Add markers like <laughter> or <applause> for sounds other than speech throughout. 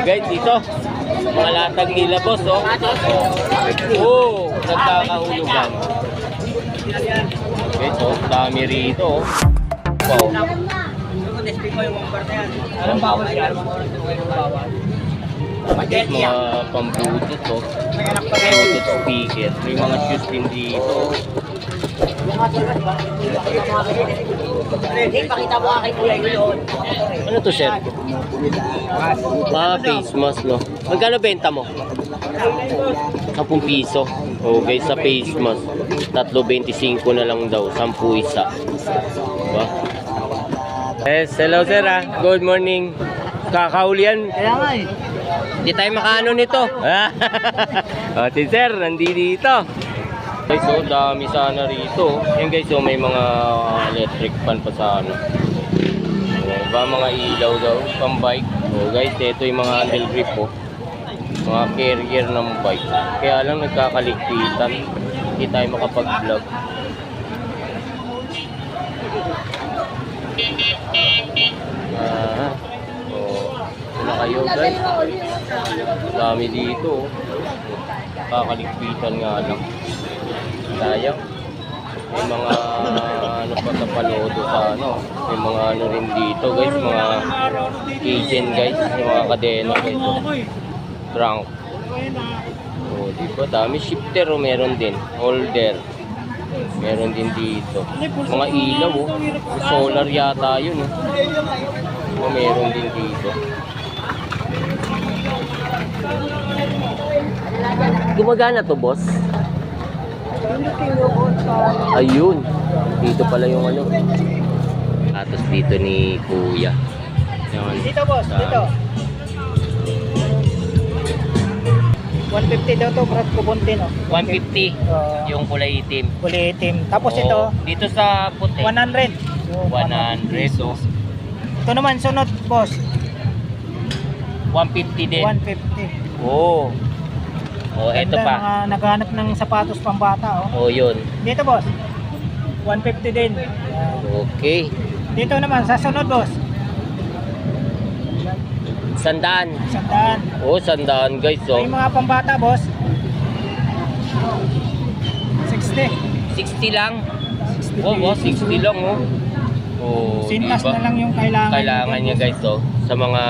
Oh, guys, dito. Mga latag nila, boss, oh. Oh, nagkakahulugan. Guys, oh, dami rito, oh. Wow. Anong bawal yan? Guys, mga pamblutot, oh. Bluetooth speaker. May mga shoes din dito. oh. Hindi, pakita mo kay Kuya yun. Ano to, sir? Ah, face mask, no? Magkano benta mo? 10 piso. Guys, sa face mask. 3.25 na lang daw. 10 isa. Diba? Yes, hello sir ah. Good morning. Kaya nga eh. Hindi tayo makaano nito. <laughs> <laughs> oh, si sir, nandito dito. Guys, oh, dami sana rito. Yan guys, oh, may mga electric fan pa sa ano. Oh, ba mga ilaw daw, pang bike. Oh, guys, ito yung mga handle grip oh. Mga carrier ng bike. Kaya lang nagkakaligpitan. Hindi tayo makapag-vlog. Ah, oh, wala kayo guys. Dami dito. oh. Kakaligpitan nga lang. Sayang. May mga ano pa sa panodo sa ano. May mga ano rin dito guys. Mga agent guys. Yung mga kadena guys. oh. Trunk. Oh, di ba? Dami shifter oh, meron din. Holder. Meron din dito. Mga ilaw oh. Solar yata yun oh. Oh, meron din dito. Gumagana to, boss? Ayun. Dito pala yung ano. Atos dito ni Kuya. Yan. Dito boss, dito. 150 daw to, Brad Kubuntin oh. 150 Uh, yung kulay itim. kulay itim. Tapos Oo. ito, dito sa puti. 100. 100 oh. Ito naman, sunod boss. 150 din. 150. Oh. Oh, eto Ganda, pa. Mga naghanap ng sapatos pang bata oh. Oh, yun. Dito boss. 150 din. Okay. Dito naman, sa sunod boss. Sandaan. Sandaan. Oh, sandaan guys, oh. May mga pambata boss. 60. 60 lang. 60 Oh, oh 60 lang, oh. Oh, Sintas diba? na lang yung kailangan. Kailangan nyo guys, oh. Sa mga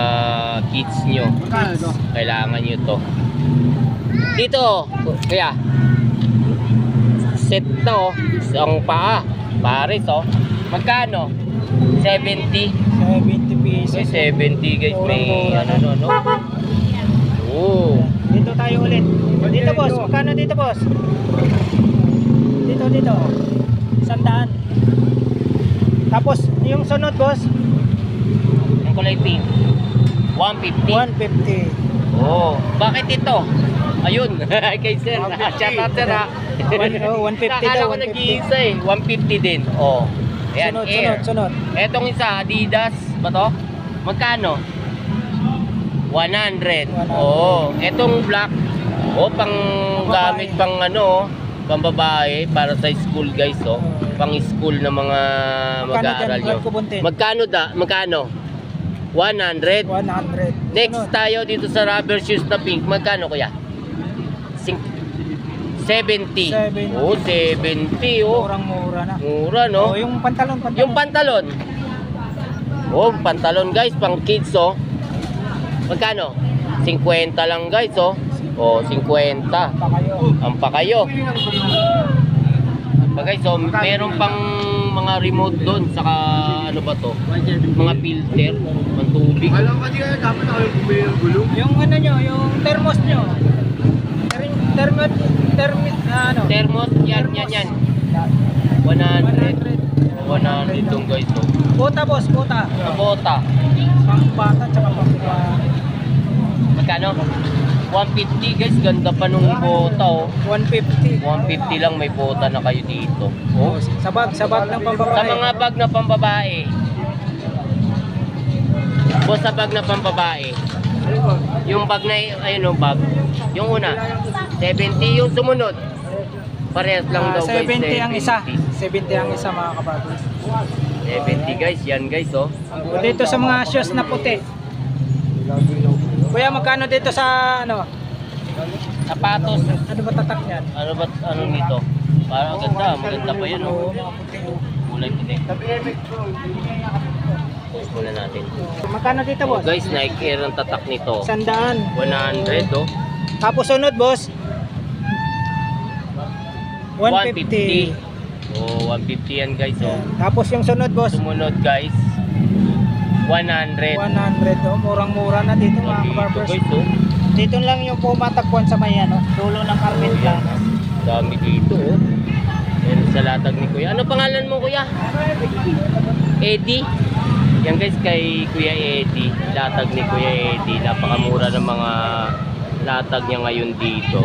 kids nyo. Ito? Kailangan nyo to. Dito, kaya. Set to, oh. Isang paa. Pares, oh. Magkano? 70. 70 May pesos. 70 guys. May ano, no, no. Oh. Dito tayo ulit. Dito boss, magkano dito boss? Dito dito. Sandaan. Tapos yung sunod boss, Yung kulay pink. 150. 150. Oh, bakit ito? Ayun, <laughs> kay sir. Shout out sir ha. One- oh, 150 Akala daw, ko 150. nag-iisa eh. 150 din. Oh. Ayan, sunod, air. sunod, sunod. Etong isa, Adidas ba to? Magkano? 100. 100. Oo. Etong black, oh, pang Pang gamit babae. pang ano, pang babae para sa school guys, oh. Pang school na mga mag-aaral nyo. Magkano da? Magkano? 100. 100. Next tayo dito sa rubber shoes na pink. Magkano kuya? Sing 70. 70. Oh, 70 oh. Murang-mura na. Mura Oh, no? yung pantalon, pantalon. Yung pantalon. Oh, pantalon guys, pang kids oh. Magkano? 50 lang guys oh. Oh, 50. pa kayo. Ang pa kayo. Pa guys, oh, meron pang mga remote doon saka ano ba to? Mga filter, pang tubig. Alam ka niya, dapat ako yung gulong. Yung ano nyo, yung thermos nyo. Term, thermos, thermos, ano? Thermos, yan, yan, yan. 100. 100 tong guys oh. Bota boss, bota. Sa bota. Pang bata tsaka pang uh, Magkano? 150 guys, ganda pa nung bota oh. 150. 150 lang may bota na kayo dito. Oh. Sa bag, sa bag ng pambabae. Sa mga bag na pambabae. O sa bag na pambabae. Yung bag na, ayun o bag. Yung una, 70 yung sumunod. Parehas lang Ah, daw guys. 70 ang isa. 70. 70 ang isa mga kabago. 70 guys, yan guys oh. Dito sa mga shoes na puti. Kuya, magkano dito sa ano? Sapatos. Ano ba tatak yan? Ano ba, ano nito? Parang ganda, maganda pa Oo, oh. oh. Kulay puti. Post muna natin. Magkano dito, Oh, boss? guys, Nike Air ang tatak nito. Sandaan. 100, oh. Tapos sunod, boss? 150. 150. Oh, 150 yan, guys, oh. Tapos yung sunod, boss? Sumunod, guys. 100. 100 oh, murang-mura na dito mga Dito, guys, oh. Dito lang yung pumatakbuhan sa may ano, dulo ng carpet lang. Dami dito, oh. Yan sa latag ni Kuya. Ano pangalan mo, Kuya? Eddie. Yan guys kay Kuya Eddie. Latag ni Kuya Eddie. Napakamura ng mga latag niya ngayon dito.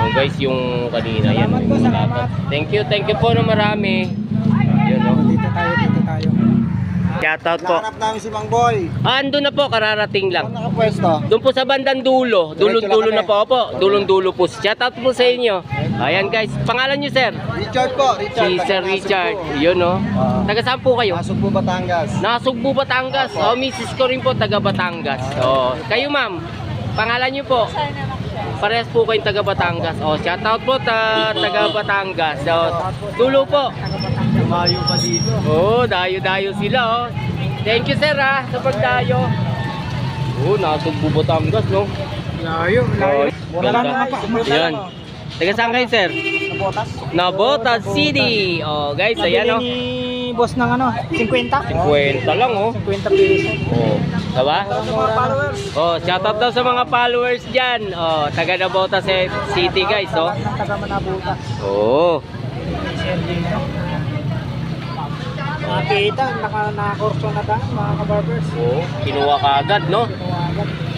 So guys, yung kanina yan. Salamat po, Yung salamat. latag. Thank you, thank you po na marami. Yun, oh. Dito tayo, dito tayo. Shoutout po. Nahanap namin si Mang Boy. Ah, andun na po, kararating lang. Saan nakapwesto? Doon po sa bandang dulo. Dulong-dulo na po. Opo, dulong-dulo po. Shoutout po sa inyo. Ayan guys, pangalan niyo sir? Richard po, Richard. Si Sir Richard. Yun no. Ah. Taga saan po kayo? Pasok po Batangas. Nasugbu, Batangas. Oh, misis ko rin po, taga Batangas. Oh, kayo ma'am, pangalan niyo po? Parehas po kayong taga Batangas. Oh, shoutout po ta taga Batangas. So, tulo po. Lumayo pa dito. Oh, dayo-dayo sila oh. Thank you sir ah, sa pagdayo. Oh, nasugbu Batangas no. Layo, Oh, Wala na mapa. Yan. Taga saan kayo sir? Botas. Nabotas City. Oh, guys, ayan oh. boss ng ano, 50? 50 lang oh. 50 pesos. Oh, diba? Oh, shoutout daw sa mga followers diyan. Oh, taga Nabota City guys, oh. Taga Manabuta. Oh. Nakita, naka nakakurso na tayo mga kabarbers. Oh, kinuha ka agad, no? Tinawagan.